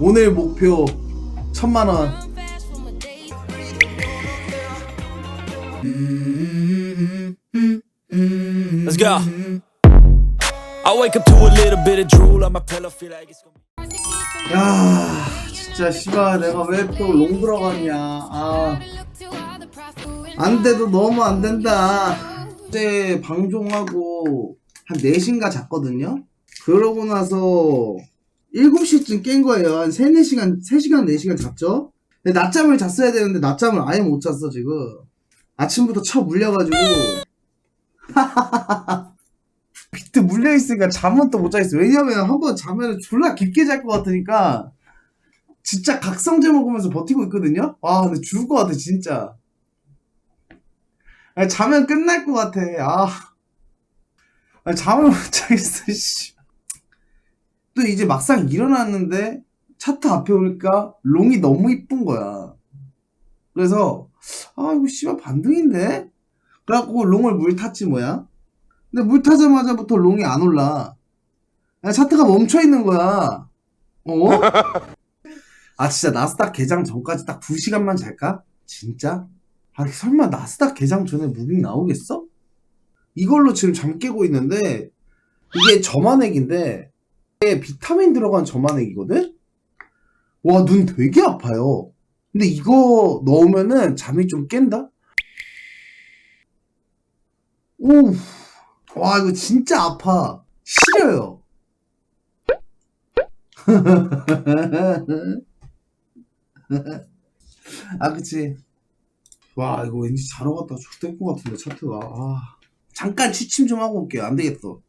오늘 목표 천만 원. Let's go. I wake up to a little bit of drool on my pillow, feel like it's gonna be. 야, 진짜 씨발 내가 왜 또 롱 들어갔냐. 아, 안 돼도 너무 안 된다. 어제 방종하고 한 4시인가 잤거든요. 그러고 나서 7시쯤 깬 거예요. 한 3, 4시간, 3시간, 4시간 잤죠? 근데 낮잠을 잤어야 되는데 낮잠을 아예 못 잤어, 지금. 아침부터 쳐 물려가지고. 비트 물려있으니까 잠은 또 못 자겠어. 왜냐면 한 번 자면 졸라 깊게 잘 것 같으니까 진짜 각성제 먹으면서 버티고 있거든요? 아, 근데 죽을 것 같아, 진짜. 아니, 자면 끝날 것 같아, 아. 아니, 잠을 못 자겠어, 씨. 또 이제 막상 일어났는데 차트 앞에 오니까 롱이 너무 이쁜 거야. 그래서, 아, 이거 씨발 반등인데? 그래갖고 롱을 물 탔지, 뭐야? 근데 물 타자마자부터 롱이 안 올라. 야, 차트가 멈춰 있는 거야. 어? 아, 진짜 나스닥 개장 전까지 딱 2시간만 잘까? 진짜? 아, 설마 나스닥 개장 전에 무빙 나오겠어? 이걸로 지금 잠 깨고 있는데, 이게 점화액인데, 이게 비타민 들어간 점화액이거든? 와, 눈 되게 아파요. 근데 이거 넣으면은 잠이 좀 깬다? 오, 와, 이거 진짜 아파. 시려요. 아, 그치. 와, 이거 왠지 자러 갔다 죽될 것 같은데, 차트가. 아. 잠깐 취침 좀 하고 올게요. 안 되겠어.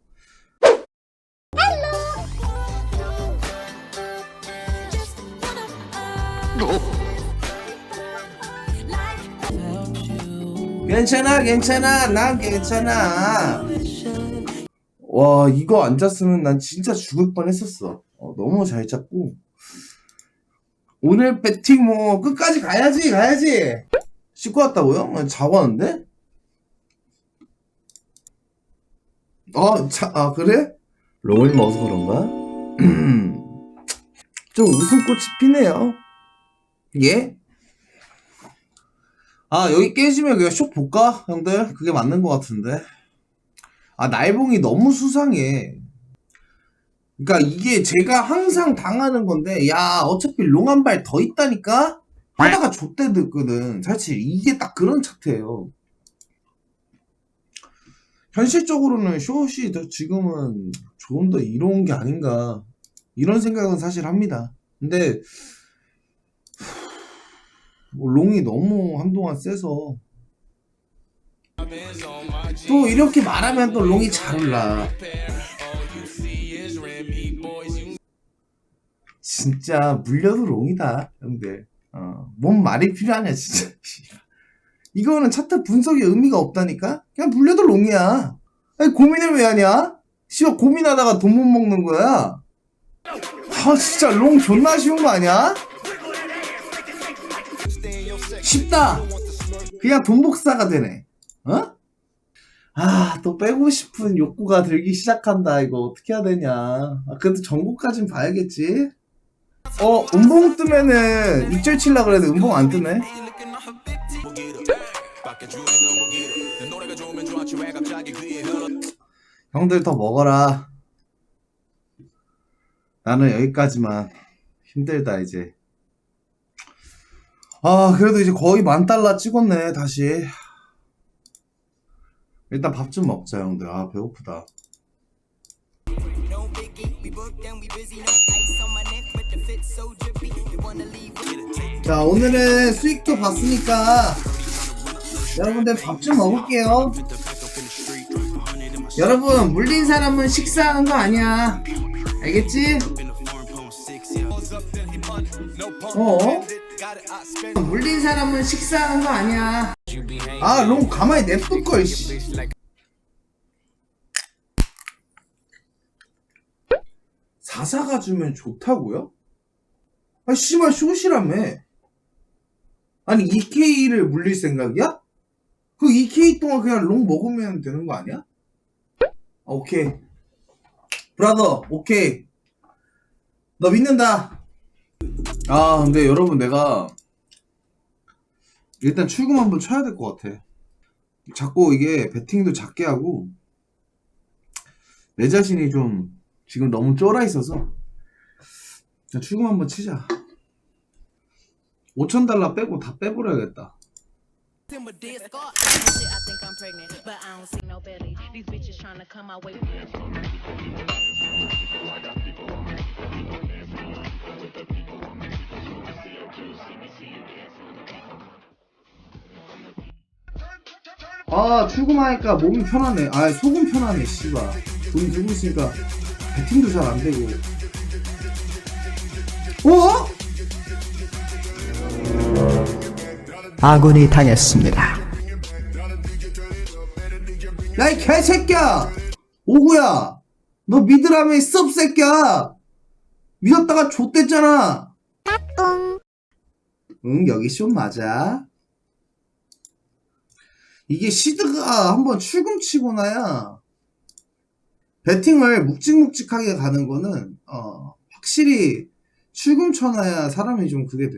괜찮아, 괜찮아. 난 괜찮아. 와, 이거 안 잤으면 난 진짜 죽을 뻔 했었어. 어, 너무 잘 잤고. 오늘 배팅 뭐, 끝까지 가야지, 가야지. 씻고 왔다고요? 아, 자고 왔는데? 어, 자, 아, 그래? 롱을 먹어서 그런가? 좀 웃음꽃이 피네요. 예? 아, 여기 깨지면 그냥 쇼 볼까? 형들? 그게 맞는 것 같은데. 아, 날봉이 너무 수상해. 그러니까 이게 제가 항상 당하는 건데, 야, 어차피 롱 한 발 더 있다니까? 하다가 좆대 듣거든. 사실 이게 딱 그런 차트예요. 현실적으로는 더 지금은 조금 더 이로운 게 아닌가. 이런 생각은 사실 합니다. 근데, 뭐 롱이 너무 한동안 세서. 또 이렇게 말하면 또 롱이 잘 올라. 진짜 물려도 롱이다, 형들. 어, 뭔 말이 필요하냐, 진짜. 이거는 차트 분석에 의미가 없다니까? 그냥 물려도 롱이야. 아니, 고민을 왜 하냐? 씨발, 고민하다가 돈 못 먹는 거야. 아, 진짜 롱 존나 쉬운 거 아니야? 쉽다. 그냥 돈 복사가 되네. 어? 아, 또 빼고 싶은 욕구가 들기 시작한다. 이거 어떻게 해야 되냐. 아, 그래도 전국까진 봐야겠지. 어, 음봉 뜨면은 입절 칠라 그래도 음봉 안 뜨네. 형들 더 먹어라. 나는 여기까지만. 힘들다, 이제. 아, 그래도 이제 거의 만 달러 찍었네, 다시. 일단 밥 좀 먹자, 형들. 아, 배고프다. 자, 오늘은 수익도 봤으니까 여러분들 밥 좀 먹을게요. 여러분, 물린 사람은 식사하는 거 아니야. 알겠지? 어? 물린 사람은 식사하는 거 아니야. 아, 롱 가만히 냅둘 걸, 씨. 사사가 주면 좋다고요? 아, 씨발, 쇼시라며. 아니, EK를 물릴 생각이야? 그 EK 동안 그냥 롱 먹으면 되는 거 아니야? 아, 오케이. 브라더, 오케이. 너 믿는다. 아 근데 여러분 내가 일단 출금 한번 쳐야 될 것 같아. 자꾸 이게 배팅도 작게 하고 내 자신이 좀 지금 너무 쫄아 있어서 그냥 출금 한번 치자. 5천 달러 빼고 다 빼버려야겠다 아 출금하니까 몸이 편하네. 아 속은 편하네 씨발. 돈이 들고 있으니까 배팅도 잘 안 되고. 어? 아군이 당했습니다. 야 이 개새끼야! 오구야! 너 믿으라며 이 썩새끼야! 믿었다가 좆됐잖아! 응 여기 쇼 맞아 이게 시드가 한번 출금치고 나야 배팅을 묵직묵직하게 가는 거는 어 확실히 출금 쳐놔야 사람이 좀 그게 돼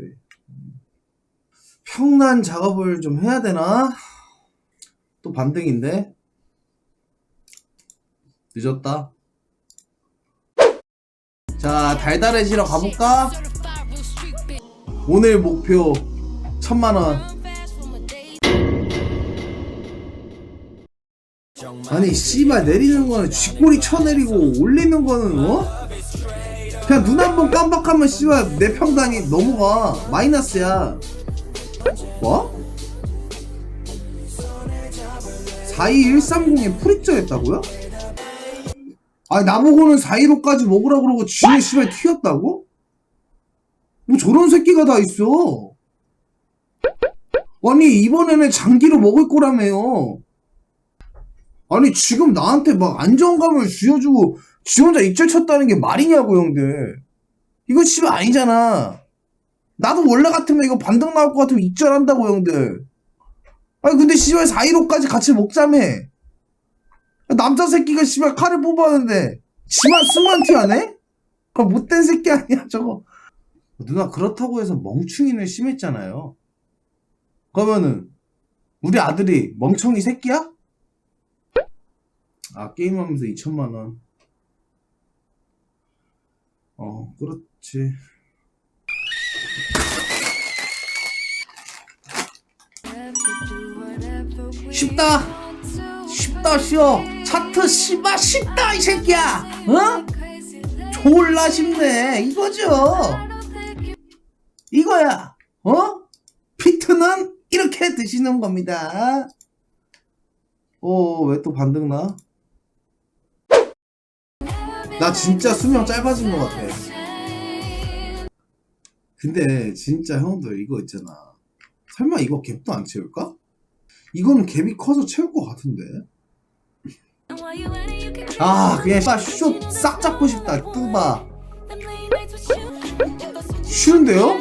평난 작업을 좀 해야 되나? 또 반등인데? 늦었다. 자, 달달해지러 가볼까? 오늘 목표 천만원. 아니, 씨발, 내리는 거는 쥐꼬리 쳐내리고 올리는 거는, 어? 그냥 눈 한 번 깜빡하면 씨발, 내 평단이 넘어가. 마이너스야. 뭐? 42130에 프릭저였다고요? 아니 나보고는 415까지 먹으라 그러고 지네 씨발 튀었다고? 뭐 저런 새끼가 다 있어 아니 이번에는 장기로 먹을 거라며요 아니 지금 나한테 막 안정감을 쥐어주고 지 혼자 입절 쳤다는 게 말이냐고 형들. 이거 씨발 아니잖아. 나도 원래 같으면 이거 반등 나올 것 같으면 입절한다고 형들. 아니 근데 씨발 415까지 같이 먹자며 남자 새끼가 씨발 칼을 뽑았는데 지만 승만티 하네? 그 못된 새끼 아니야 저거. 누나 그렇다고 해서 멍충이는 심했잖아요. 그러면은 우리 아들이 멍청이 새끼야? 아 게임하면서 2천만원. 어 그렇지. 쉽다. 쉽다 쉬워. 차트 씨발 쉽다 이 새끼야. 어? 졸라 쉽네. 이거죠. 이거야. 어? 피트는 이렇게 드시는 겁니다. 어왜 또 반등 나? 나 진짜 수명 짧아진 것 같아 근데 진짜 형들 이거 있잖아 설마 이거 갭도 안 채울까? 이거는 갭이 커서 채울 것 같은데 아 그냥 슛싹 잡고 싶다 뚜바 쉬운데요?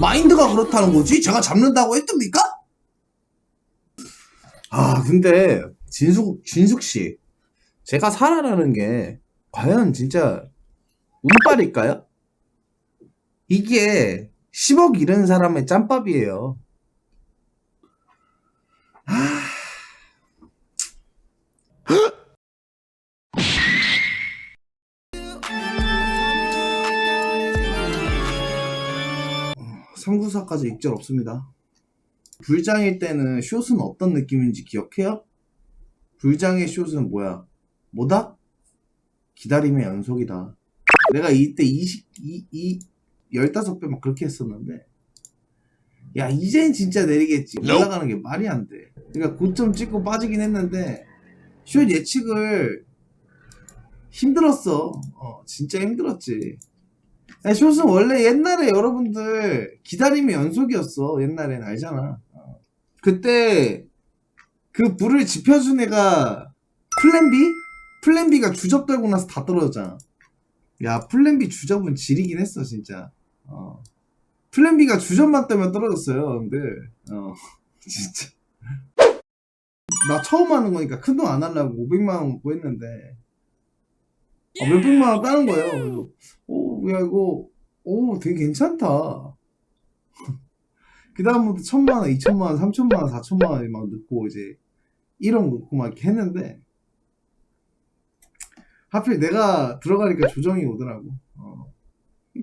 마인드가 그렇다는 거지? 제가 잡는다고 했습니까? 아 근데 진숙 진숙 씨 제가 살아라는 게 과연 진짜 운빨일까요? 이게 10억 잃은 사람의 짬밥이에요. 삼구사까지 익절 없습니다. 불장일 때는 숏은 어떤 느낌인지 기억해요? 불장의 숏은 뭐야? 뭐다? 기다림의 연속이다. 내가 이때 20, 이, 이, 15배 막 그렇게 했었는데, 야, 이젠 진짜 내리겠지. 올라가는 게 말이 안 돼. 그러니까 고점 찍고 빠지긴 했는데, 숏 예측을 힘들었어. 어, 진짜 힘들었지. 야, 숏은 원래 옛날에 여러분들 기다림의 연속이었어. 옛날엔 알잖아. 어. 그때 그 불을 지펴준 애가 플랜 B? 플랜 B가 주접되고 나서 다 떨어졌잖아. 야, 플랜 B 주접은 지리긴 했어, 진짜. 어. 플랜 B가 주접만 때문에 떨어졌어요, 근데. 어, 진짜. 나 처음 하는 거니까 큰 돈 안 하려고 500만원 먹고 했는데. 어, 몇백만원 따는 거예요. 그래서, 어, 야, 이거 오, 되게 괜찮다. 그 다음부터 천만 원, 이천만 원, 삼천만 원, 사천만 원 막 넣고 이제 1억 넣고 막 이렇게 했는데 하필 내가 들어가니까 조정이 오더라고. 어.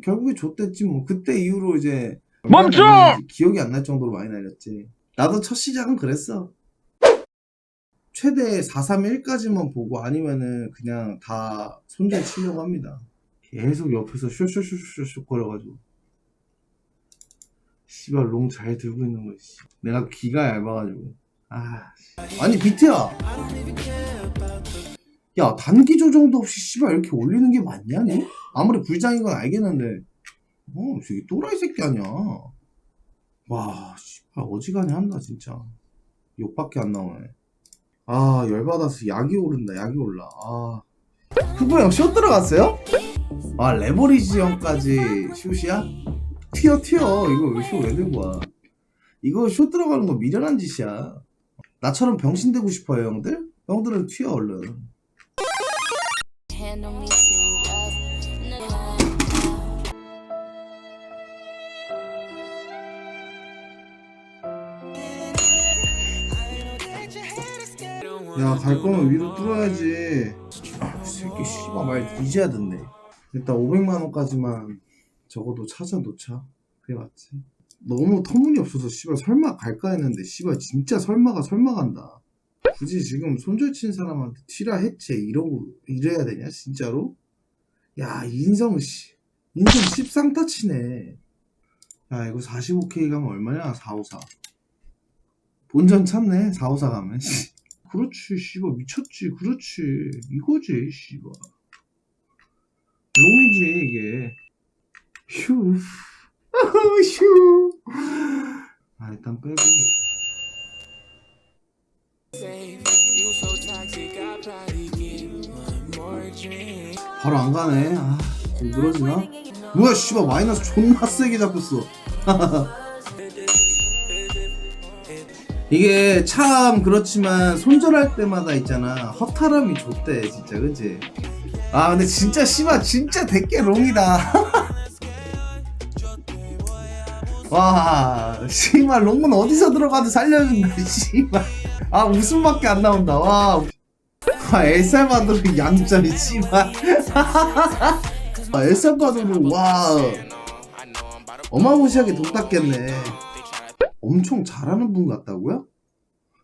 결국에 줬댔지 뭐. 그때 이후로 이제 멈춰! 기억이 안 날 정도로 많이 날렸지. 나도 첫 시작은 그랬어. 최대 431까지만 보고 아니면은 그냥 다 손절 치려고 합니다. 계속 옆에서 쇼쇼쇼쇼쇼 거려가지고 씨발 롱 잘 들고 있는 거 씨. 내가 귀가 얇아가지고 아 씨. 아니 비트야 야 단기 조정도 없이 씨발 이렇게 올리는 게 맞냐 니? 아무리 불장인 건 알겠는데. 어 저기 또라이 새끼 아니야. 와 씨발 어지간히 한다 진짜. 욕밖에 안 나오네. 아 열받아서 약이 오른다 약이 올라. 아. 후보 형쇼 들어갔어요? 아 레버리지 형까지 슛이야? 튀어 튀어. 이거 왜 쇼왜 들고 와 이거 쇼 들어가는 거 미련한 짓이야. 나처럼 병신 되고 싶어요 형들? 형들은 튀어 얼른 야 갈 거면 위로 뚫어야지. 아, 이 새끼 씨발 말 이제야 듣네. 일단 500만 원까지만 적어도 찾아 놓자. 그게 맞지? 너무 터무니없어서 씨발 설마 갈까 했는데 씨발 진짜 설마가 설마 간다 굳이 지금 손절 친 사람한테 티라 해체 이러고 이래야 되냐 진짜로? 야 인성 씨. 인성 씹상타 치네. 야 이거 45K 가면 얼마냐 454 본전 찾네 454 가면 씨. 그렇지 씨발. 미쳤지. 그렇지. 이거지 씨발. 롱이지 이게. 휴. 휴. 아 일단 빼고 바로 안 가네. 아좀 늘어지나? 뭐야 씨발 마이너스 존나 세게 잡혔어. 이게 참 그렇지만 손절할 때마다 있잖아. 허탈함이 좋대 진짜 그치? 아 근데 진짜 씨발 진짜 대깨 롱이다. 와 씨발 롱은 어디서 들어가도 살려준다 씨발. 아 웃음밖에 안 나온다. 와 아, 엘살바도르 양자리 씨발 아, 엘살바도르 와 어마무시하게 돈 땄겠네 엄청 잘하는 분 같다고요?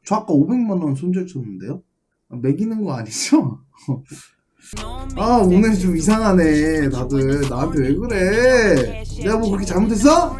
저 아까 500만 원 손절 쳤는데요? 아, 매기는 거 아니죠? 아 오늘 좀 이상하네 다들 나한테 왜 그래 내가 뭐 그렇게 잘못했어?